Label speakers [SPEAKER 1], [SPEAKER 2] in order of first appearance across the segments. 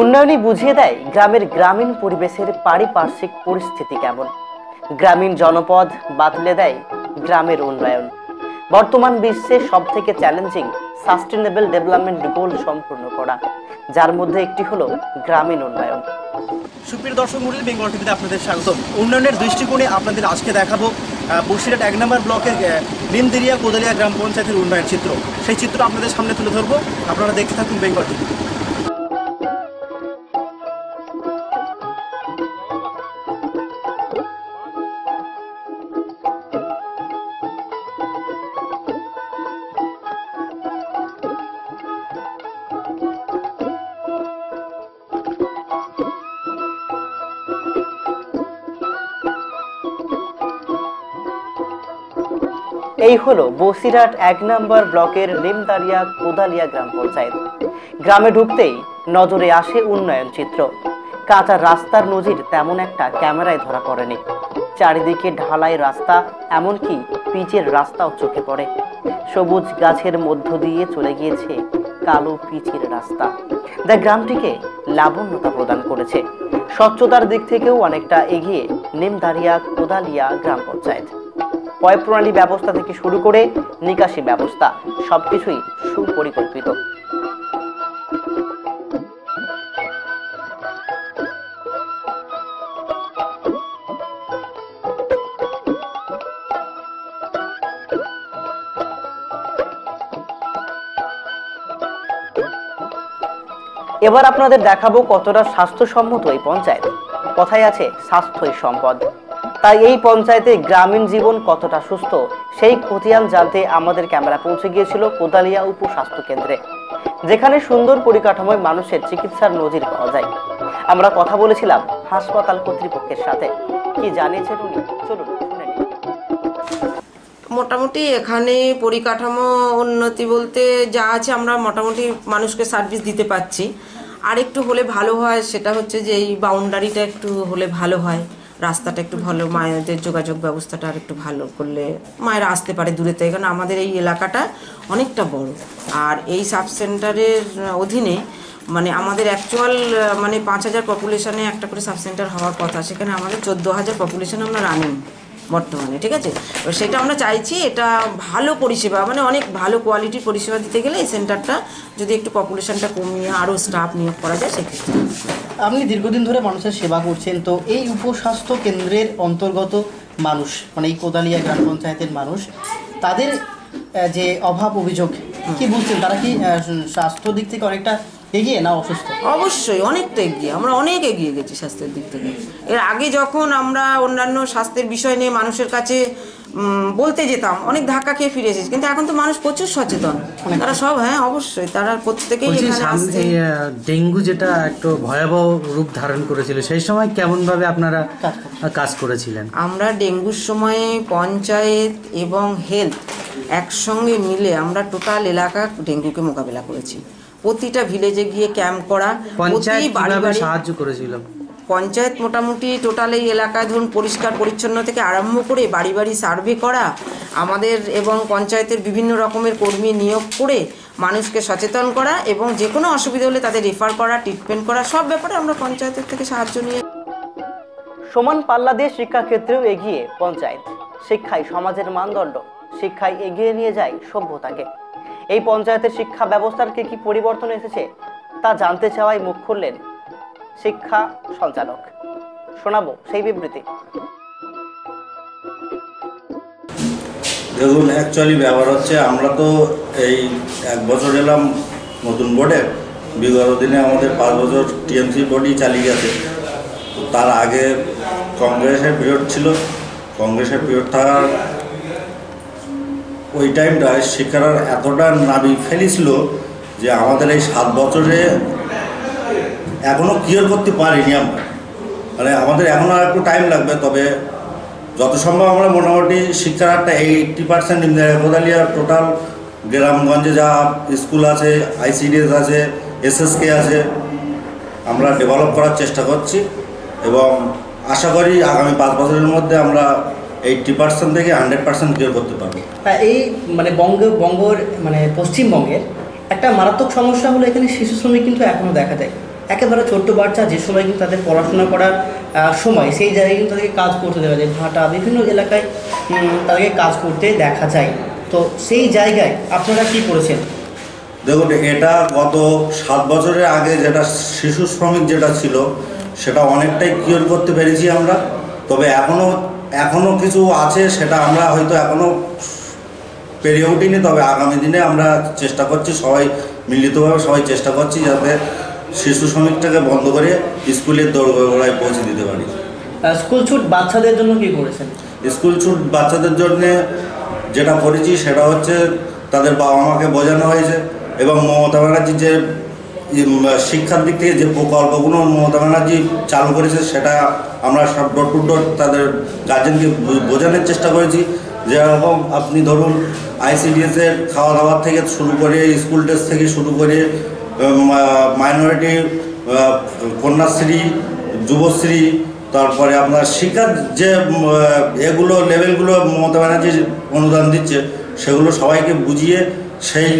[SPEAKER 1] উন্নয়নই বুঝিয়ে দেয় গ্রামের গ্রামীণ পরিবেশের পারিপার্শ্বিক পরিস্থিতি কেমন। গ্রামীণ জনপদ বাতলে দেয় গ্রামের উন্নয়ন। বর্তমান বিশ্বে সব থেকে চ্যালেঞ্জিং সাস্টেনেবল ডেভেলপমেন্ট গোল সম্পূর্ণ করা, যার মধ্যে একটি হলো গ্রামীণ উন্নয়ন।
[SPEAKER 2] সুপ্রিয় দর্শক মন্ডলী বেঙ্গল টিভিতে আপনাদের স্বাগত উন্নয়নের দৃষ্টিকোণে আপনাদের আজকে দেখাবো বসিরহাট এক নম্বর ব্লকের লিমদেরিয়া কোদালিয়া গ্রাম পঞ্চায়েতের উন্নয়ন চিত্র। সেই চিত্র আপনাদের সামনে তুলে ধরবো। আপনারা দেখতে থাকুন বেঙ্গল টিভি
[SPEAKER 1] এই হলো বসিরহাট এক নম্বর ব্লকের লিমদারিয়া কোদালিয়া গ্রাম পঞ্চায়েত। গ্রামে ঢুকতেই নজরে আসে উন্নয়ন চিত্র। কাঁচা রাস্তার নজির তেমন একটা ক্যামেরায় ধরা পড়েনি। চারিদিকে ঢালাই রাস্তা, এমনকি পিচের রাস্তাও চোখে পড়ে। সবুজ গাছের মধ্য দিয়ে চলে গিয়েছে কালো পিচের রাস্তা। যা গ্রামটিকে লাবণ্যতা প্রদান করেছে। স্বচ্ছতার দিক থেকেও অনেকটা এগিয়ে নিমদারিয়া কোদালিয়া গ্রাম পঞ্চায়েত। পয় প্রণালী ব্যবস্থা থেকে শুরু করে নিকাশি ব্যবস্থা, সবকিছুই সুপরিকল্পিত। এবার আপনাদের দেখাবো কতটা স্বাস্থ্যসম্মত এই পঞ্চায়েত। কথায় আছে স্বাস্থ্যই সম্পদ। তাই এই পঞ্চায়েতে গ্রামীণ জীবন কতটা সুস্থ, সেই খতিয়ান জানতে আমাদের ক্যামেরা পৌঁছে গিয়েছিল কোদালিয়া উপস্বাস্থ্য কেন্দ্রে, যেখানে সুন্দর পরিকাঠামোয় মানুষের চিকিৎসার নজির পাওয়া যায়। আমরা কথা বলেছিলাম হাসপাতাল কর্তৃপক্ষের সাথে। কি জানিয়েছেন উনি? চলুন
[SPEAKER 3] মোটামুটি এখানে পরিকাঠামো উন্নতি বলতে যা আছে আমরা মোটামুটি মানুষকে সার্ভিস দিতে পারছি। আর একটু হলে ভালো হয়, সেটা হচ্ছে যে এই বাউন্ডারিটা একটু হলে ভালো হয়। রাস্তাটা একটু ভালো, মায়েদের যোগাযোগ ব্যবস্থাটা আর একটু ভালো করলে মায়েরা আসতে পারে দূরে থেকে, কারণ আমাদের এই এলাকাটা অনেকটা বড়। আর এই সাব সেন্টারের অধীনে মানে আমাদের অ্যাকচুয়াল মানে পাঁচ হাজার পপুলেশনে একটা করে সাব সেন্টার হওয়ার কথা, সেখানে আমাদের চোদ্দ হাজার পপুলেশন আমরা রানিং বর্তমানে ঠিক আছে? এবার সেটা আমরা চাইছি এটা ভালো পরিষেবা মানে অনেক ভালো কোয়ালিটির পরিষেবা দিতে গেলে এই সেন্টারটা যদি একটু পপুলেশনটা কমিয়ে আরও স্টাফ নিয়োগ করা যায় সেক্ষেত্রে।
[SPEAKER 2] আপনি দীর্ঘদিন ধরে মানুষের সেবা করছেন তো এই উপস্বাস্থ্য কেন্দ্রের অন্তর্গত মানুষ মানে এই কোদালিয়া গ্রাম পঞ্চায়েতের মানুষ তাদের যে অভাব অভিযোগ কি বুঝছেন? তারা কি স্বাস্থ্য দিক থেকে অনেকটা এগিয়ে না অসুস্থ।
[SPEAKER 3] অবশ্যই অনেকটা এগিয়ে। আমরা অনেক এগিয়ে গেছি স্বাস্থ্যের দিক থেকে। এর আগে যখন আমরা অন্যান্য স্বাস্থ্যের বিষয় নিয়ে মানুষের কাছে বলতে যেতাম অনেক ধাক্কা খেয়ে ফিরে এসেছি। কিন্তু এখন তো মানুষ প্রচুর সচেতন। তারা সব হ্যাঁ অবশ্যই। তারা প্রত্যেকেই
[SPEAKER 4] ডেঙ্গু যেটা একটু ভয়াবহ রূপ ধারণ করেছিল সেই সময় কেমন ভাবে আপনারা কাজ করেছিলেন?
[SPEAKER 3] আমরা ডেঙ্গুর সময়ে পঞ্চায়েত এবং হেলথ একসঙ্গে মিলে আমরা টোটাল এলাকা ডেঙ্গুকে মোকাবিলা করেছি। প্রতিটা ভিলেজে গিয়ে ক্যাম্প করা
[SPEAKER 4] পঞ্চায়েত
[SPEAKER 3] প্রতি বাড়ি
[SPEAKER 4] কীভাবে
[SPEAKER 3] বাড়ি
[SPEAKER 4] সাহায্য করেছিল?
[SPEAKER 3] পঞ্চায়েত মোটামুটি টোটাল এই এলাকায় ধরুন পরিষ্কার পরিচ্ছন্ন থেকে আরম্ভ করে বাড়ি বাড়ি সার্ভে করা আমাদের এবং পঞ্চায়েতের বিভিন্ন রকমের কর্মী নিয়োগ করে মানুষকে সচেতন করা এবং যে কোনো অসুবিধা হলে তাদের রেফার করা ট্রিটমেন্ট করা সব ব্যাপারে আমরা পঞ্চায়েতের থেকে সাহায্য নিয়ে
[SPEAKER 1] সমান পাল্লা দিয়ে শিক্ষাক্ষেত্রেও এগিয়ে পঞ্চায়েত। শিক্ষাই সমাজের মানদণ্ড শিক্ষায় এগিয়ে নিয়ে যায় সভ্যতাকে। এই পঞ্চায়েতের শিক্ষা ব্যবস্থার কি কি পরিবর্তন এসেছে, তা জানতে চাওয়ায় মুখ খুললেন শিক্ষা সঞ্চালক। শোনাবো সেই বিবৃতি।
[SPEAKER 5] দেখুন অ্যাকচুয়ালি ব্যাপার হচ্ছে, আমরা তো এই এক বছর এলাম নতুন বোর্ডে বিগত দিনে আমাদের পাঁচ বছর টিএমসি বোর্ডই চালিয়ে গেছে। তার আগে কংগ্রেসের পিরিয়ড ছিল। কংগ্রেসের পিরিয়ড থাকার ওই টাইমটায় শিক্ষার এতটা নাবি ফেলেছিল যে আমাদের এই সাত বছরে এখনও ক্লিয়ার করতে পারিনি আমরা। মানে আমাদের এখনও আর একটু টাইম লাগবে, তবে যত সম্ভব আমরা মোটামুটি শিক্ষার হারটা এইটটি পার্সেন্ট কোদালিয়া টোটাল গ্রামগঞ্জে যা স্কুল আছে আইসিডিএস আছে এসএসকে আছে, আমরা ডেভেলপ করার চেষ্টা করছি এবং আশা করি আগামী পাঁচ বছরের মধ্যে আমরা এইটটি পার্সেন্ট থেকে হান্ড্রেড পার্সেন্ট ক্লিয়ার করতে পারব।
[SPEAKER 2] হ্যাঁ, এই মানে বঙ্গ বঙ্গর মানে পশ্চিমবঙ্গের একটা মারাত্মক সমস্যা হলো এখানে শিশু শ্রমিক কিন্তু এখনও দেখা যায়।
[SPEAKER 1] একেবারে ছোট্ট বাচ্চা যে সময় কিন্তু তাদের পড়াশোনা করার সময় সেই জায়গায় কিন্তু তাদেরকে কাজ করতে দেওয়া যায়। ভাটা বিভিন্ন এলাকায় তাদেরকে কাজ করতে দেখা যায়। তো সেই জায়গায় আপনারা কি করেছেন?
[SPEAKER 5] দেখুন এটা গত সাত বছরের আগে যেটা শিশু শ্রমিক যেটা ছিল সেটা অনেকটাই কিওর করতে পেরেছি আমরা। তবে এখনও এখনও কিছু আছে সেটা আমরা হয়তো এখনও পেরিয়ে উঠিনি তবে আগামী দিনে আমরা চেষ্টা করছি সবাই মিলিতভাবে সবাই চেষ্টা করছি যাতে শিশু শ্রমিকটাকে বন্ধ করে স্কুলের দৌড়গোড়ায় পৌঁছে দিতে পারি।
[SPEAKER 1] স্কুল ছুট বাচ্চাদের জন্য কি করেছেন?
[SPEAKER 5] স্কুল ছুট বাচ্চাদের জন্যে যেটা করেছি সেটা হচ্ছে তাদের বাবা মাকে বোঝানো হয়েছে এবং মমতা ব্যানার্জি যে শিক্ষার দিক থেকে যে প্রকল্পগুলো মমতা ব্যানার্জি চালু করেছে, সেটা আমরা সব ডোর টু ডোর তাদের গার্জেনকে বোঝানোর চেষ্টা করেছি। যেরকম আপনি ধরুন আইসিডিএসের খাওয়া দাওয়ার থেকে শুরু করে স্কুল ড্রেস থেকে শুরু করে মাইনরিটি কন্যাশ্রী, যুবশ্রী, তারপরে আপনার শিক্ষার যে এগুলো লেভেলগুলো মমতা ব্যানার্জি অনুদান দিচ্ছে, সেগুলো সবাইকে বুঝিয়ে সেই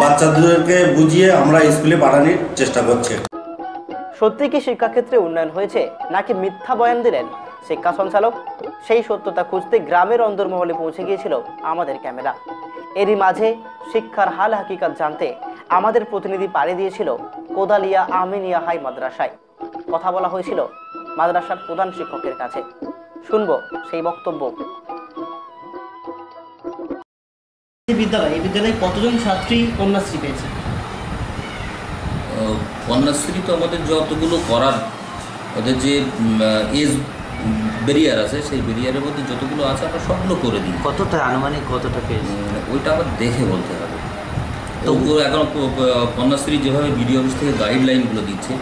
[SPEAKER 5] বাচ্চাদেরকে বুঝিয়ে আমরা স্কুলে পাঠানোর চেষ্টা করছি।
[SPEAKER 6] সত্যি কি শিক্ষাক্ষেত্রে উন্নয়ন হয়েছে, নাকি মিথ্যা বয়ান দিলেন? শিক্ষা সঞ্চালক, সেই সত্যতা খুঁজতে গ্রামের অন্দরমহলে পৌঁছে গিয়েছিল আমাদের ক্যামেরা। এরই মাঝে শিক্ষার হাল হাকিকাত জানতে আমাদের প্রতিনিধি পাড়ি দিয়েছিল কোদালিয়া আমিনিয়া হাই মাদ্রাসায়। কথা বলা হয়েছিল মাদ্রাসার প্রধান শিক্ষকের কাছে। শুনব সেই বক্তব্য।
[SPEAKER 1] বিদ্যালয় এই বিদ্যালয়ে কতজন ছাত্রী কন্যাশ্রী পেয়েছে?
[SPEAKER 7] কন্যাশ্রী তো আমাদের যতগুলো করার ওদের যে এজ ব্যারিয়ার আছে সেই ব্যারিয়ারের মধ্যে যতগুলো আছে আমরা সবগুলো করে দিই।
[SPEAKER 4] কতটা আনুমানিক কতটা পেয়েছে?
[SPEAKER 7] ওইটা আবার দেখে বলতে হবে। তবুও এখন কন্যাশ্রী যেভাবে বিডিও অফিস থেকে গাইডলাইনগুলো দিচ্ছে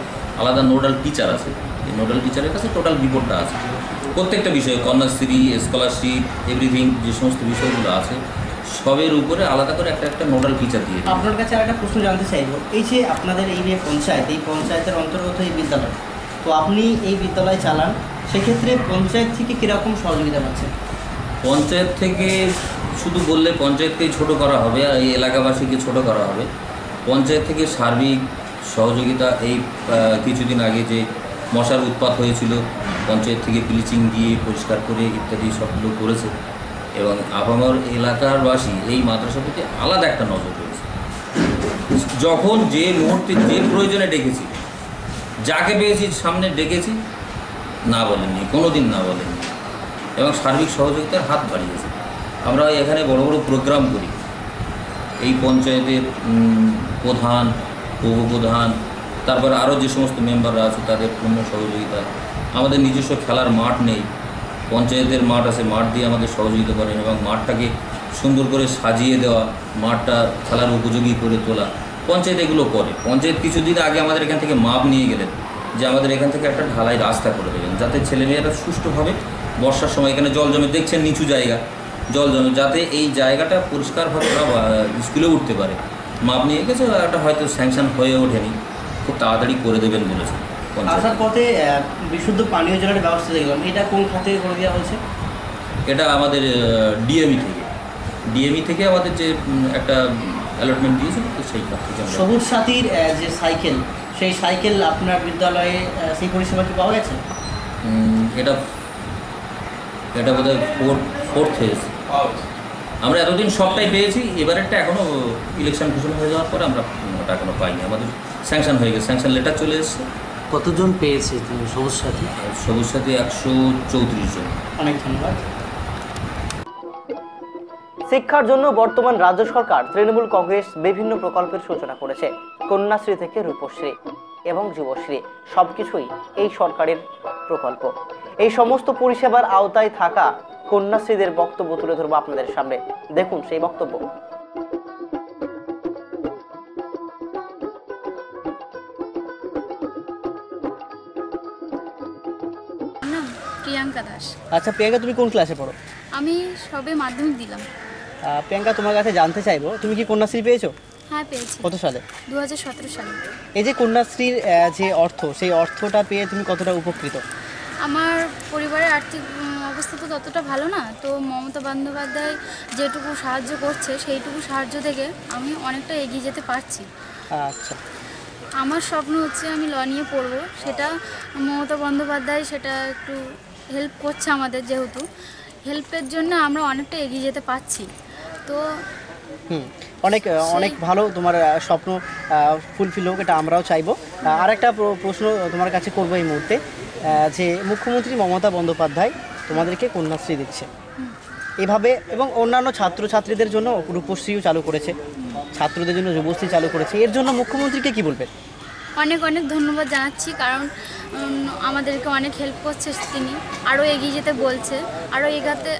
[SPEAKER 7] আলাদা নোডাল টিচার আছে। এই নোডাল টিচারের কাছে টোটাল রিপোর্টটা আছে। প্রত্যেকটা বিষয়ে কন্যাশ্রী স্কলারশিপ এভরিথিং যে সমস্ত বিষয়গুলো আছে সবের উপরে আলাদা করে একটা একটা নোডাল ফিচার দিয়ে
[SPEAKER 1] আপনার কাছে আরেকটা প্রশ্ন জানতে চাইব। এই যে আপনাদের এই যে পঞ্চায়েত এই পঞ্চায়েতের অন্তর্গত এই বিদ্যালয় তো আপনি এই বিদ্যালয় চালান সেক্ষেত্রে পঞ্চায়েত থেকে কীরকম সহযোগিতা পাচ্ছেন?
[SPEAKER 7] পঞ্চায়েত থেকে শুধু বললে পঞ্চায়েতকেই ছোট করা হবে আর এই এলাকাবাসীকে ছোট করা হবে। পঞ্চায়েত থেকে সার্বিক সহযোগিতা এই কিছুদিন আগে যে মশার উৎপাত হয়েছিল পঞ্চায়েত থেকে ব্লিচিং দিয়ে পরিষ্কার করে ইত্যাদি সবগুলো করেছে। এবং আপামর এলাকারবাসী এই মাদ্রাসা প্রতি আলাদা একটা নজর রয়েছে। যখন যে মুহূর্তে যে প্রয়োজনে ডেকেছি, যাকে পেয়েছি সামনে ডেকেছি, না বলেননি কোনো দিন না বলেননি। এবং সার্বিক সহযোগিতার হাত বাড়িয়েছে। আমরা এখানে বড় বড় প্রোগ্রাম করি। এই পঞ্চায়েতের প্রধান, উপপ্রধান, তারপরে আরও যে সমস্ত মেম্বাররা আছে, তাদের পূর্ণ সহযোগিতা। আমাদের নিজস্ব খেলার মাঠ নেই। পঞ্চায়েতের মাঠ আছে, মাঠ দিয়ে আমাদের সহযোগিতা করেন এবং মাঠটাকে সুন্দর করে সাজিয়ে দেওয়া, মাঠটা খেলার উপযোগী করে তোলা। পঞ্চায়েত এগুলো করে। পঞ্চায়েত কিছুদিন আগে আমাদের এখান থেকে মাপ নিয়ে গেলেন যে আমাদের এখান থেকে একটা ঢালাই রাস্তা করে দেবেন যাতে ছেলেমেয়েরা সুষ্ঠুভাবে বর্ষার সময় এখানে জল জমে, দেখছেন নিচু জায়গা, জল জমে, যাতে এই জায়গাটা পরিষ্কারভাবে ওরা স্কুলে উঠতে পারে। মাপ নিয়ে গেছে, একটা হয়তো স্যাংশন হয়ে ওঠেনি। খুব তাড়াতাড়ি করে দেবেন বলেছে পঞ্চায়েত
[SPEAKER 1] আসার পথে বিশুদ্ধ পানীয় জলের ব্যবস্থা দেখলাম। এটা কোন খাতে করে দেওয়া হয়েছে?
[SPEAKER 7] এটা আমাদের ডিএমই থেকে। ডিএমই থেকে আমাদের যে একটা অ্যালটমেন্ট দিয়েছে তো সেই কাজ থেকে
[SPEAKER 1] সবুজ সাথীর যে সাইকেল সেই সাইকেল আপনার বিদ্যালয়ে সেই পরিষেবা কি পাওয়া গেছে?
[SPEAKER 7] এটা এটা বোধ হয় ফোর্থ ফোর্থ ফেজ আমরা এতদিন সবটাই পেয়েছি এবারেরটা এখনও ইলেকশন ঘোষণা হয়ে যাওয়ার পরে আমরা ওটা এখনও পাইনি। আমাদের স্যাংশন হয়ে গেছে স্যাংশন লেটার চলে এসেছে।
[SPEAKER 4] কতজন পেয়েছে তুমি সবুজ সাথী?
[SPEAKER 7] সবুজ সাথে একশো চৌত্রিশ জন।
[SPEAKER 1] অনেক ধন্যবাদ।
[SPEAKER 6] শিক্ষার জন্য বর্তমান রাজ্য সরকার তৃণমূল কংগ্রেস বিভিন্ন প্রকল্পের সূচনা করেছে। কন্যাশ্রী থেকে রূপশ্রী এবং যুবশ্রী সবকিছুই এই সরকারের প্রকল্প। এই সমস্ত পরিষেবার আওতায় থাকা কন্যাশ্রীদের বক্তব্য তুলে ধরবো আপনাদের সামনে। দেখুন সেই বক্তব্য।
[SPEAKER 8] দাস।
[SPEAKER 1] আচ্ছা প্রিয়াঙ্কা তুমি কোন ক্লাসে পড়ো?
[SPEAKER 8] আমি সবে মাধ্যমিক দিলাম।
[SPEAKER 1] প্রিয়াঙ্কা তোমার কাছে জানতে চাইব তুমি কি কন্যাশ্রী পেয়েছ?
[SPEAKER 8] হ্যাঁ পেয়েছি।
[SPEAKER 1] কত সালে?
[SPEAKER 8] দু হাজার সতেরো সালে।
[SPEAKER 1] এই যে কন্যাশ্রীর যে অর্থ সেই অর্থটা পেয়ে তুমি কতটা উপকৃত?
[SPEAKER 8] আমার পরিবারের আর্থিক অবস্থা তো ততটা ভালো না তো মমতা বন্দ্যোপাধ্যায় যেটুকু সাহায্য করছে সেইটুকু সাহায্য থেকে আমি অনেকটা এগিয়ে যেতে পারছি।
[SPEAKER 1] আচ্ছা।
[SPEAKER 8] আমার স্বপ্ন হচ্ছে আমি ল নিয়ে পড়ব সেটা মমতা বন্দ্যোপাধ্যায় সেটা একটু হেল্প করছে আমাদের যেহেতু হেল্পের জন্য আমরা অনেকটা এগিয়ে যেতে পারছি। তো
[SPEAKER 1] অনেক অনেক ভালো তোমার স্বপ্ন ফুলফিল হোক এটা আমরাও চাইব। আর একটা প্র- প্রশ্ন তোমার কাছে করব এই মুহূর্তে যে মুখ্যমন্ত্রী মমতা বন্দ্যোপাধ্যায় তোমাদেরকে কন্যাশ্রী দিচ্ছে। এভাবে এবং অন্যান্য ছাত্রছাত্রীদের জন্য রূপশ্রীও চালু করেছে। ছাত্রদের জন্য যুবশ্রী চালু করেছে। এর জন্য মুখ্যমন্ত্রীকে কি বলবেন?
[SPEAKER 8] অনেক অনেক ধন্যবাদ জানাচ্ছি কারণ আমাদেরকে অনেক হেল্প করছে তিনি। আরও এগিয়ে যেতে বলছে আরও এগাতে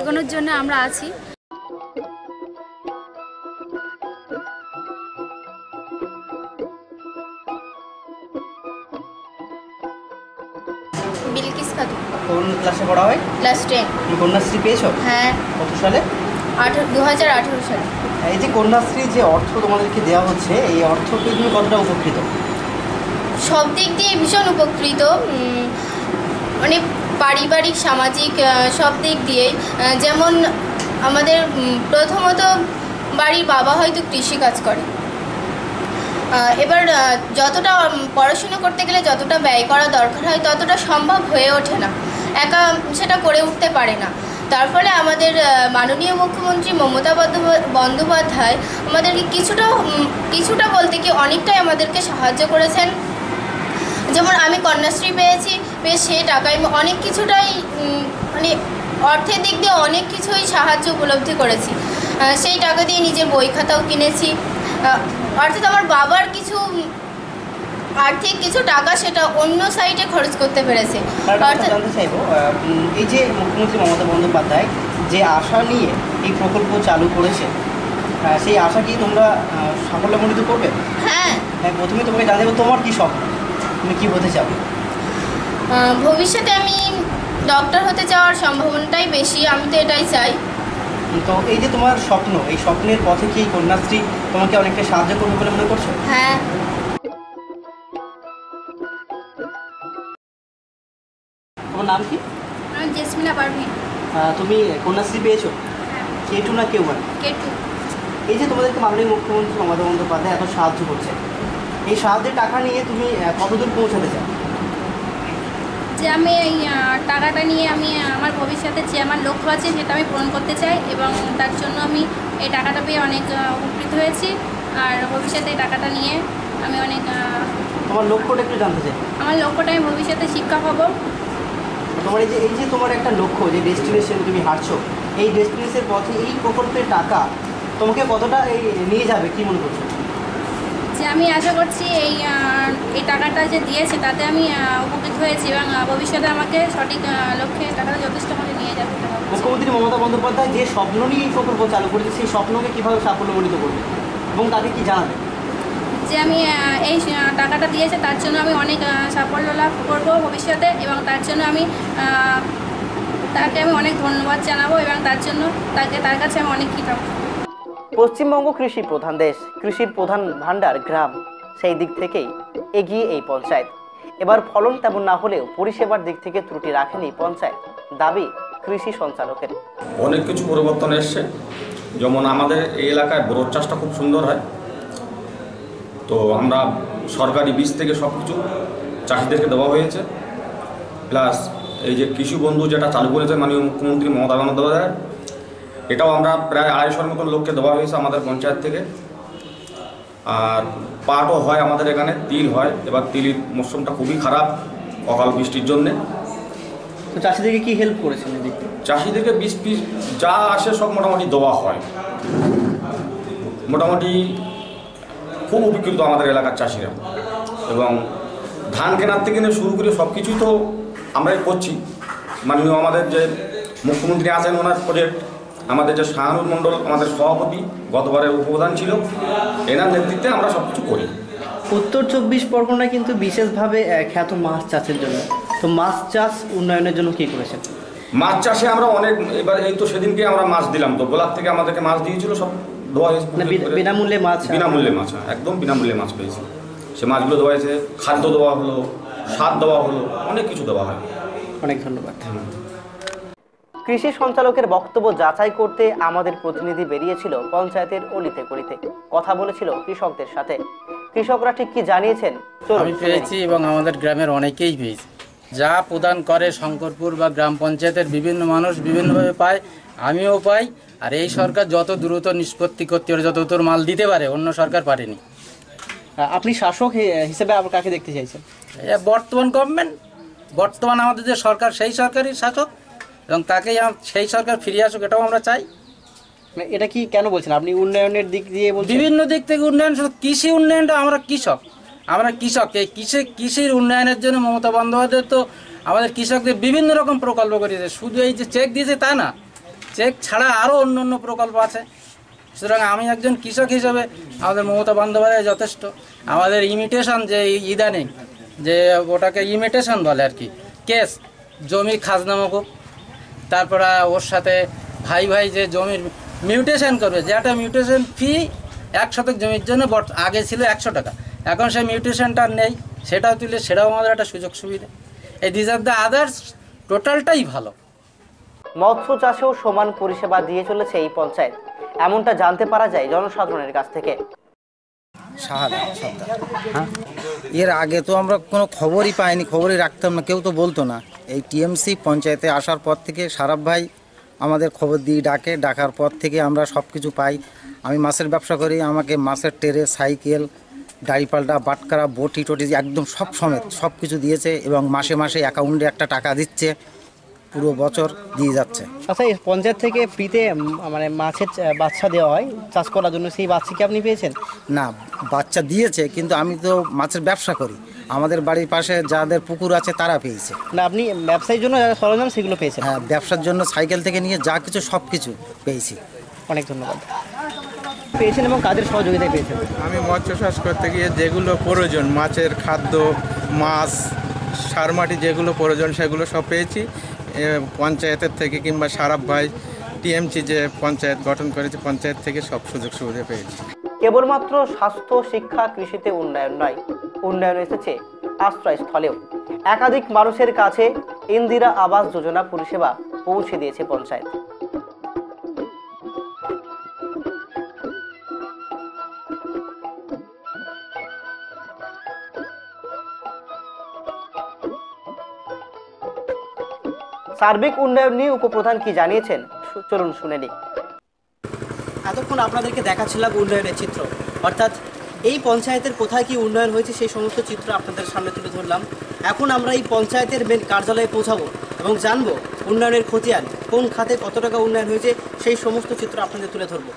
[SPEAKER 8] এগোনোর জন্য আমরা আছি।
[SPEAKER 9] বিলকিস খাতুন
[SPEAKER 1] কোন ক্লাসে পড়া হয়?
[SPEAKER 9] ক্লাস টেন
[SPEAKER 1] তুমি কন্যাশ্রী পেয়েছ?
[SPEAKER 9] হ্যাঁ।
[SPEAKER 1] কত সালে?
[SPEAKER 9] আঠারো দু হাজার আঠেরো সালে।
[SPEAKER 1] এই যে কন্যাশ্রী যে অর্থ তোমাদেরকে দেওয়া হচ্ছে, এই অর্থ তুমি কতটা উপকৃত?
[SPEAKER 9] সব দিক দিয়ে ভীষণ উপকৃত। মানে পারিবারিক, সামাজিক সব দিক দিয়েই যেমন আমাদের প্রথমত বাড়ির বাবা হয়তো কৃষিকাজ করে। এবার যতটা পড়াশুনো করতে গেলে যতটা ব্যয় করা দরকার হয়, ততটা সম্ভব হয়ে ওঠে না। একা সেটা করে উঠতে পারে না। তার ফলে আমাদের মাননীয় মুখ্যমন্ত্রী মমতা বন্দ্যোপাধ্যায় আমাদেরকে কিছুটা কিছুটা বলতে কি অনেকটাই আমাদেরকে সাহায্য করেছেন। যেমন আমি কন্যাশ্রী পেয়েছি পেয়ে সেই টাকায় অনেক কিছুটাই মানে অর্থের দিক দিয়ে অনেক কিছুই সাহায্য উপলব্ধি করেছি। সেই টাকা দিয়ে নিজের বই খাতাও কিনেছি। অর্থাৎ আমার বাবার কিছু আর্থিক কিছু টাকা সেটা অন্য সাইডে খরচ করতে পেরেছে। অর্থাৎ
[SPEAKER 1] জানতে চাইব এই যে মুখ্যমন্ত্রী মমতা বন্দ্যোপাধ্যায় যে আশা নিয়ে এই প্রকল্প চালু করেছে সেই আশা কি তোমরা সাফল্যমণ্ডিত করবে?
[SPEAKER 9] হ্যাঁ।
[SPEAKER 1] হ্যাঁ প্রথমে তোমাকে জানতে হবে তোমার কি স্বপ্ন? তুমি কি হতে চাও?
[SPEAKER 9] ভবিষ্যতে আমি ডক্টর হতে যাওয়ার সম্ভাবনাটাই বেশি আমি তো এটাই চাই।
[SPEAKER 1] তো এই যে তোমার স্বপ্ন এই স্বপ্নের পথে কি কন্যাশ্রী তোমাকে অনেকটা সাহায্য করবে বলে মনে করছ?
[SPEAKER 9] হ্যাঁ।
[SPEAKER 1] নাম কি?
[SPEAKER 8] আমি জেসমিনা পারভিন
[SPEAKER 1] তুমি কন্যাশ্রী পেয়েছ? কে টু না কেউ ওয়ান?
[SPEAKER 8] কেটু
[SPEAKER 1] এই যে তোমাদেরকে মাননীয় মুখ্যমন্ত্রী মমতা বন্দ্যোপাধ্যায় এত সাহায্য করছে এই সাহায্যের টাকা নিয়ে তুমি কতদূর পৌঁছাতে চাও?
[SPEAKER 10] যে আমি এই টাকাটা নিয়ে আমি আমার ভবিষ্যতে যে আমার লক্ষ্য আছে সেটা আমি পূরণ করতে চাই এবং তার জন্য আমি এই টাকাটা পেয়ে অনেক উপকৃত হয়েছি। আর ভবিষ্যতে এই টাকাটা নিয়ে আমি অনেক আহ,
[SPEAKER 1] তোমার লক্ষ্যটা একটু জানতে চাই।
[SPEAKER 10] আমার লক্ষ্যটা আমি ভবিষ্যতে শিক্ষক হব।
[SPEAKER 1] তোমার এই যে এই যে তোমার একটা লক্ষ্য যে ডেস্টিনেশন তুমি হাঁটছো এই ডেস্টিনেশনের পথে এই প্রকল্পের টাকা তোমাকে কতটা এই নিয়ে যাবে কি মনে করছ?
[SPEAKER 10] যে আমি আশা করছি এই এই টাকাটা যে দিয়েছে তাতে আমি উপকৃত হয়েছি এবং ভবিষ্যতে আমাকে সঠিক লক্ষ্যে টাকাটা যথেষ্ট আমাকে নিয়ে যাবে।
[SPEAKER 1] মুখ্যমন্ত্রী মমতা বন্দ্যোপাধ্যায় যে স্বপ্ন নিয়ে এই প্রকল্প চালু করেছে সেই স্বপ্নকে কীভাবে সাফল্যমণ্ডিত করবে এবং তাকে কি জানাবে?
[SPEAKER 10] যে আমি এই টাকাটা দিয়েছে তার জন্য আমি অনেক সাফল্য লাভ করব ভবিষ্যতে এবং তার জন্য আমি তাকে আমি অনেক ধন্যবাদ জানাব এবং তার জন্য তাকে তার কাছে আমি অনেক কৃতজ্ঞ।
[SPEAKER 6] পশ্চিমবঙ্গ কৃষি প্রধান দেশ কৃষির প্রধান ভাণ্ডার গ্রাম সেই দিক থেকেই এগিয়ে এই পঞ্চায়েত। এবার ফলন তেমন না হলেও পরিষেবার দিক থেকে ত্রুটি রাখেনি পঞ্চায়েত দাবি কৃষি সঞ্চালকের।
[SPEAKER 11] অনেক কিছু পরিবর্তন এসছে। যেমন আমাদের এই এলাকায় বরফ চাষটা খুব সুন্দর হয়। তো আমরা সরকারি বীজ থেকে সব কিছু চাষিদেরকে দেওয়া হয়েছে। প্লাস এই যে কৃষি বন্ধু যেটা চালু করেছে মাননীয় মুখ্যমন্ত্রী মমতা বন্দ্যোপাধ্যায় এটাও আমরা প্রায় আড়াইশোর মতন লোককে দেওয়া হয়েছে আমাদের পঞ্চায়েত থেকে। আর পাটও হয় আমাদের এখানে তিল হয়। এবার তিলির মরশুমটা খুবই খারাপ অকাল বৃষ্টির জন্যে।
[SPEAKER 1] তো চাষিদেরকে কি হেল্প করেছেন?
[SPEAKER 11] চাষিদেরকে বীজ পিস যা আসে সব মোটামুটি দেওয়া হয়। মোটামুটি খুব উপকৃত আমাদের এলাকার চাষিরা। এবং ধান কেনার থেকে শুরু করে সব কিছুই তো আমরাই করছি। মাননীয় আমাদের যে মুখ্যমন্ত্রী আছেন ওনার প্রজেক্ট আমাদের যে শাহানুর মণ্ডল আমাদের সভাপতি গতবারের উপপ্রধান ছিল এনার নেতৃত্বে আমরা সব কিছু করি।
[SPEAKER 1] উত্তর চব্বিশ পরগনা কিন্তু বিশেষভাবে খ্যাত মাছ চাষের জন্য। তো মাছ চাষ উন্নয়নের জন্য কি করেছেন?
[SPEAKER 11] মাছ চাষে আমরা অনেক এবার এই তো সেদিনকে আমরা মাছ দিলাম তো গোলাপ থেকে আমাদেরকে মাছ দিয়েছিল সব। দেওয়া হয়েছে
[SPEAKER 1] মানে বিনামূল্যে মাছ
[SPEAKER 11] বিনামূল্যে মাছ একদম বিনামূল্যে মাছ পেয়েছি। সে মাছগুলো দেওয়া হয়েছে খাদ্য দেওয়া হলো সার দেওয়া হলো অনেক কিছু দেওয়া হয়।
[SPEAKER 1] অনেক ধন্যবাদ।
[SPEAKER 6] কৃষি সঞ্চালকের বক্তব্য যাচাই করতে আমাদের প্রতিনিধি বেরিয়েছিল পঞ্চায়েতের অলিতে গলিতে। কথা বলেছিল কৃষকদের সাথে। কৃষকরা ঠিক কি জানিয়েছেন?
[SPEAKER 12] আমি পেয়েছি এবং আমাদের গ্রামের অনেকেই পেয়েছে। যা প্রদান করে শঙ্করপুর বা গ্রাম পঞ্চায়েতের বিভিন্ন মানুষ বিভিন্নভাবে পায় আমিও পাই। আর এই সরকার যত দ্রুত নিষ্পত্তি করতে পারে যত দ্রুত মাল দিতে পারে অন্য সরকার পারেনি।
[SPEAKER 1] আপনি শাসক হিসেবে আবার কাকে দেখতে চাইছেন?
[SPEAKER 12] বর্তমান গভর্নমেন্ট বর্তমান আমাদের যে সরকার সেই সরকারই শাসক এবং তাকেই সেই সরকার ফিরে আসুক এটাও আমরা চাই।
[SPEAKER 1] মানে এটা কি কেন বলছেন? আপনি উন্নয়নের দিক দিয়ে বলছেন?
[SPEAKER 12] বিভিন্ন দিক থেকে উন্নয়ন শুধু কৃষি উন্নয়নটা আমরা কৃষক। আমরা কৃষক এই কৃষি কৃষির উন্নয়নের জন্য মমতা বন্দ্যোপাধ্যায় তো আমাদের কৃষকদের বিভিন্ন রকম প্রকল্প করেছে শুধু এই যে চেক দিয়েছে তা না চেক ছাড়া আরও অন্য অন্য প্রকল্প আছে। সুতরাং আমি একজন কৃষক হিসেবে আমাদের মমতা বন্দ্যোপাধ্যায় যথেষ্ট। আমাদের ইমিটেশন যে ইদানিং, যে ওটাকে ইমিটেশন বলে আর কি। কেস জমি খাজনা মকুব। তারপরে ওর সাথে ভাই ভাই যে জমির মিউটেশন করবে, যে একটা মিউটেশন ফি এক শতক জমির জন্য বর্ত- আগে ছিল একশো টাকা। এখন সেই মিউটেশনটা নেই। সেটাও তুলে সেটাও আমাদের একটা সুযোগ সুবিধা। এই দিস আর দ্য আদার্স টোটালটাই ভালো।
[SPEAKER 6] মৎস্য চাষেও সমান পরিষেবা দিয়ে চলেছে এই পঞ্চায়েত। এমনটা জানতে পারা যায় জনসাধারণের কাছ থেকে।
[SPEAKER 13] এর আগে তো আমরা কোনো খবরই পাইনি, খবরই রাখতাম না, কেউ তো বলতো না। এই টিএমসি পঞ্চায়েতে আসার পর থেকে সারাব ভাই আমাদের খবর দিয়ে ডাকে, ডাকার পর থেকে আমরা সব কিছু পাই। আমি মাছের ব্যবসা করি, আমাকে মাছের টেরে, সাইকেল গাড়িপাল্টা বাটকারা বটি টটি একদম সব সমেত সব কিছু দিয়েছে এবং মাসে মাসে অ্যাকাউন্টে একটা টাকা দিচ্ছে। পুরো বছর দিয়ে যাচ্ছে।
[SPEAKER 1] আচ্ছা এই পঞ্চায়েত থেকে ফ্রিতে মানে মাছের বাচ্চা দেওয়া হয় চাষ করার জন্য সেই বাচ্চা কি আপনি পেয়েছেন?
[SPEAKER 13] না বাচ্চা দিয়েছে কিন্তু আমি তো মাছের ব্যবসা করি। আমাদের বাড়ির পাশে যাদের পুকুর আছে তারা পেয়েছে।
[SPEAKER 1] না আপনি ব্যবসায়ীর জন্য যারা সরঞ্জাম সেগুলো পেয়েছেন?
[SPEAKER 13] হ্যাঁ ব্যবসার জন্য সাইকেল থেকে নিয়ে যা কিছু সব কিছু পেয়েছি।
[SPEAKER 1] অনেক ধন্যবাদ। পেয়েছেন এবং কাদের সহযোগিতায় পেয়েছেন?
[SPEAKER 14] আমি মৎস্য চাষ করতে গিয়ে যেগুলো প্রয়োজন মাছের খাদ্য মাছ সার মাটি যেগুলো প্রয়োজন সেগুলো সব পেয়েছি। পঞ্চায়েতের থেকে কিংবা সারাপ ভাই, টিএমসি যে পঞ্চায়েত গঠন করেছে, পঞ্চায়েত থেকে সব সুযোগ সুবিধা পেয়েছে।
[SPEAKER 6] কেবলমাত্র স্বাস্থ্য, শিক্ষা, কৃষিতে উন্নয়ন নয়, উন্নয়ন এসেছে আশ্রয়স্থলেও। একাধিক মানুষের কাছে ইন্দিরা আবাস যোজনা পরিষেবা পৌঁছে দিয়েছে পঞ্চায়েত। সার্বিক উন্নয়ন নিয়ে উপপ্রধান কি জানিয়েছেন? চলুন শুনে নিই।
[SPEAKER 1] এতক্ষণ আপনাদেরকে দেখাচ্ছিলাম উন্নয়নের চিত্র। অর্থাৎ এই পঞ্চায়েতের কোথায় কি উন্নয়ন হয়েছে সেই সমস্ত চিত্র আপনাদের সামনে তুলে ধরলাম। এখন আমরা এই পঞ্চায়েতের মেন কার্যালয়ে পৌঁছাবো এবং জানব উন্নয়নের খতিয়ান, কোন খাতে কত টাকা উন্নয়ন হয়েছে সেই সমস্ত চিত্র আপনাদের তুলে ধরবো।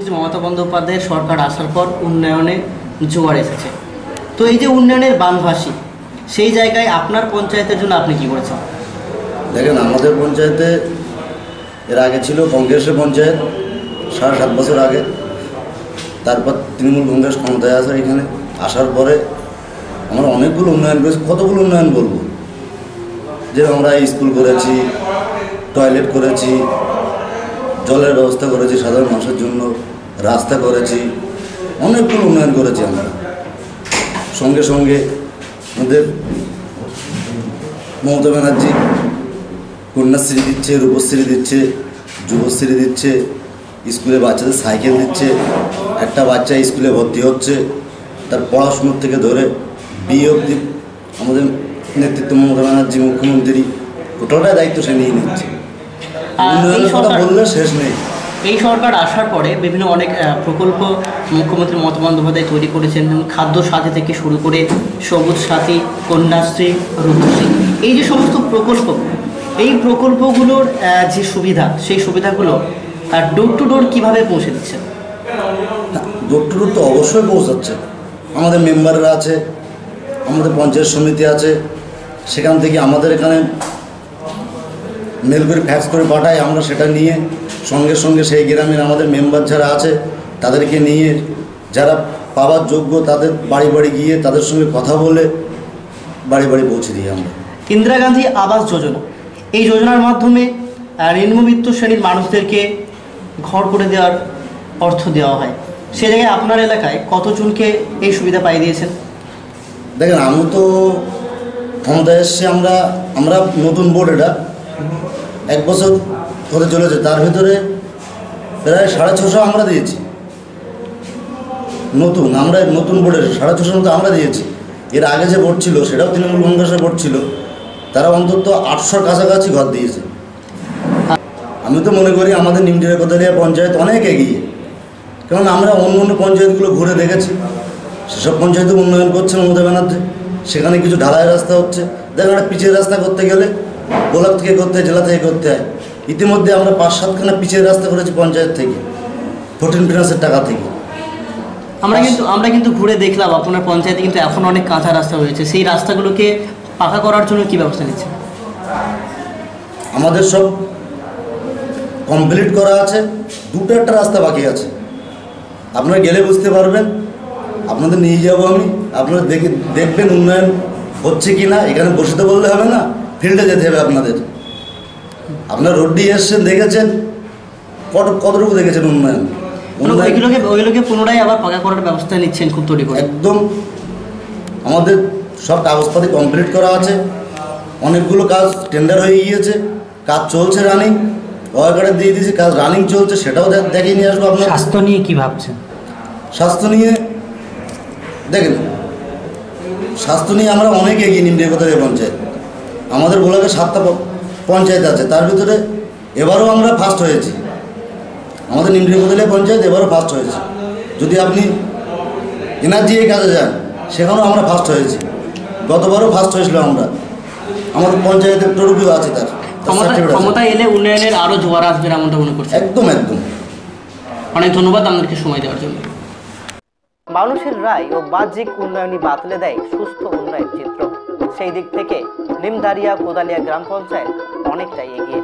[SPEAKER 1] মুখ্যমন্ত্রী মমতা বন্দ্যোপাধ্যায়ের সরকার আসার পর উন্নয়নে জোয়ার এসেছে। তো এই যে উন্নয়নের বানভাসী, সেই জায়গায় আপনার পঞ্চায়েতের জন্য আপনি কি করেছেন?
[SPEAKER 5] দেখেন, আমাদের পঞ্চায়েতে এর আগে ছিল কংগ্রেসের পঞ্চায়েত, সাড়ে সাত বছর আগে। তারপর তৃণমূল কংগ্রেস ক্ষমতায় আসে এখানে। আসার পরে আমরা অনেকগুলো উন্নয়ন করেছি। কতগুলো উন্নয়ন বলব? যে আমরা স্কুল করেছি, টয়লেট করেছি জলের ব্যবস্থা করেছি, সাধারণ মানুষের জন্য রাস্তা করেছি অনেকগুলো উন্নয়ন করেছি আমরা। সঙ্গে সঙ্গে আমাদের মমতা ব্যানার্জি কন্যাশ্রী দিচ্ছে, রূপশ্রী দিচ্ছে, যুবশ্রী দিচ্ছে, স্কুলে বাচ্চাদের সাইকেল দিচ্ছে, একটা বাচ্চা স্কুলে ভর্তি হচ্ছে, তার পড়াশুনোর থেকে ধরে বিয়ে অবধি আমাদের নেতৃত্ব মমতা ব্যানার্জি, মুখ্যমন্ত্রী টোটালটাই দায়িত্ব সে নিয়ে নিচ্ছে।
[SPEAKER 1] এই সরকার-
[SPEAKER 5] শেষ নেই।
[SPEAKER 1] এই সরকার আসার পরে বিভিন্ন অনেক প্রকল্প মুখ্যমন্ত্রী মমতা বন্দ্যোপাধ্যায় তৈরি করেছেন যেমন খাদ্য সাথী থেকে শুরু করে সবুজ সাথী কন্যাশ্রী রূপশ্রী। এই যে সমস্ত প্রকল্প এই প্রকল্পগুলোর যে সুবিধা সেই সুবিধাগুলো ডোর টু ডোর কীভাবে পৌঁছে দিচ্ছেন
[SPEAKER 5] ডোর টু ডোর তো অবশ্যই পৌঁছাচ্ছে। আমাদের মেম্বাররা আছে আমাদের পঞ্চায়েত সমিতি আছে সেখান থেকে আমাদের এখানে মেল করে ফ্যাক্স করে পাঠাই আমরা সেটা নিয়ে সঙ্গে সঙ্গে সেই গ্রামের আমাদের মেম্বার যারা আছে তাদেরকে নিয়ে যারা পাওয়ার যোগ্য তাদের বাড়ি বাড়ি গিয়ে তাদের সঙ্গে কথা বলে বাড়ি বাড়ি পৌঁছে দিই আমরা।
[SPEAKER 1] ইন্দিরা গান্ধী আবাস যোজনা। এই যোজনার মাধ্যমে নিম্নবিত্ত শ্রেণির মানুষদেরকে ঘর করে দেওয়ার অর্থ দেওয়া হয়। সে জায়গায় আপনার এলাকায় কতজনকে এই সুবিধা পাই দিয়েছেন?
[SPEAKER 5] দেখেন আমি তো ক্ষমতায় এসছি আমরা আমরা নতুন বোর্ড এটা। এক বছর হতে চলেছে তার ভিতরে প্রায় সাড়ে ছশো আমরা দিয়েছি। নতুন, আমরা নতুন বোর্ডের সাড়ে ছশোর মতো আমরা দিয়েছি। এর আগে যে বোর্ড ছিল, সেটাও তৃণমূল কংগ্রেসের বোর্ড ছিল। তারা অন্তত আটশোর কাছাকাছি ঘর দিয়েছে। আমি তো মনে করি আমাদের নিমডিয়া কোদালিয়া পঞ্চায়েত অনেক এগিয়ে। কারণ আমরা অন্য অন্য পঞ্চায়েতগুলো ঘুরে দেখেছি। সেসব পঞ্চায়েতে উন্নয়ন করছে মমতা ব্যানার্জি। সেখানে কিছু ঢালাই রাস্তা হচ্ছে। দেখেন একটা পিচের রাস্তা করতে গেলে গোলাপ থেকে করতে হয় জেলা থেকে করতে হয়। ইতিমধ্যে আমরা পাঁচ সাতখানা পিচের রাস্তা করেছি পঞ্চায়েত থেকে ফোর্টিন ফিনান্সের টাকা থেকে।
[SPEAKER 1] আমরা কিন্তু আমরা কিন্তু ঘুরে দেখলাম আপনার পঞ্চায়েতে কিন্তু এখন অনেক কাঁচা রাস্তা হয়েছে সেই রাস্তাগুলোকে পাকা করার জন্য কি ব্যবস্থা নিচ্ছে
[SPEAKER 5] আমাদের সব কমপ্লিট করা আছে দুটো একটা রাস্তা বাকি আছে। আপনারা গেলে বুঝতে পারবেন আপনাদের নিয়ে যাব আমি আপনারা দেখে দেখবেন উন্নয়ন হচ্ছে কি না এখানে বসে তো বললে হবে না। ফিল্ডে যেতে হবে আপনাদের। আপনার রোড দিয়ে এসছেন দেখেছেন? কত কতটুকু দেখেছেন উন্নয়ন?
[SPEAKER 1] ওইগুলোকে ওইগুলোকে পুনরায় আবার পাকা করার ব্যবস্থা নিচ্ছেন খুব তৈরি করে
[SPEAKER 5] একদম। আমাদের সব কাগজপাতি কমপ্লিট করা আছে। অনেকগুলো কাজ টেন্ডার হয়ে গিয়েছে। কাজ চলছে রানিং ওয়ার্কারে দিয়ে দিয়েছি কাজ রানিং চলছে সেটাও দেখ- দেখিয়ে নিয়ে আসব আপনার
[SPEAKER 4] স্বাস্থ্য নিয়ে কি ভাবছেন?
[SPEAKER 5] স্বাস্থ্য নিয়ে দেখেন স্বাস্থ্য নিয়ে আমরা অনেক এগিয়ে নিম রেবতারি পঞ্চায়েত আমাদের ব্লকে সাতটা পঞ্চায়েত আছে তার ভিতরে এবারও আমরা ফার্স্ট হয়েছি। আমাদের নিম রেবতালি পঞ্চায়েত এবারও ফার্স্ট হয়েছে। যদি আপনি এনার্জি এই কাজে যান সেখানেও আমরা ফার্স্ট হয়েছি। গতবারও ফার্স্ট হয়েছিল আমরা। আমাদের পঞ্চায়েতের ট্রফিও আছে তার
[SPEAKER 1] ক্ষমতা এলে উন্নয়নের আরও জোয়ার আসবে এমনটা মনে করছি
[SPEAKER 5] একদম একদম।
[SPEAKER 1] অনেক ধন্যবাদ আমাদেরকে সময় দেওয়ার জন্য।
[SPEAKER 6] মানুষের রায় ও বাহ্যিক উন্নয়নই বাতলে দেয় সুস্থ উন্নয়ন চিত্র। সেই দিক থেকে নিমদারিয়া কোদালিয়া গ্রাম পঞ্চায়েত অনেকটাই এগিয়ে।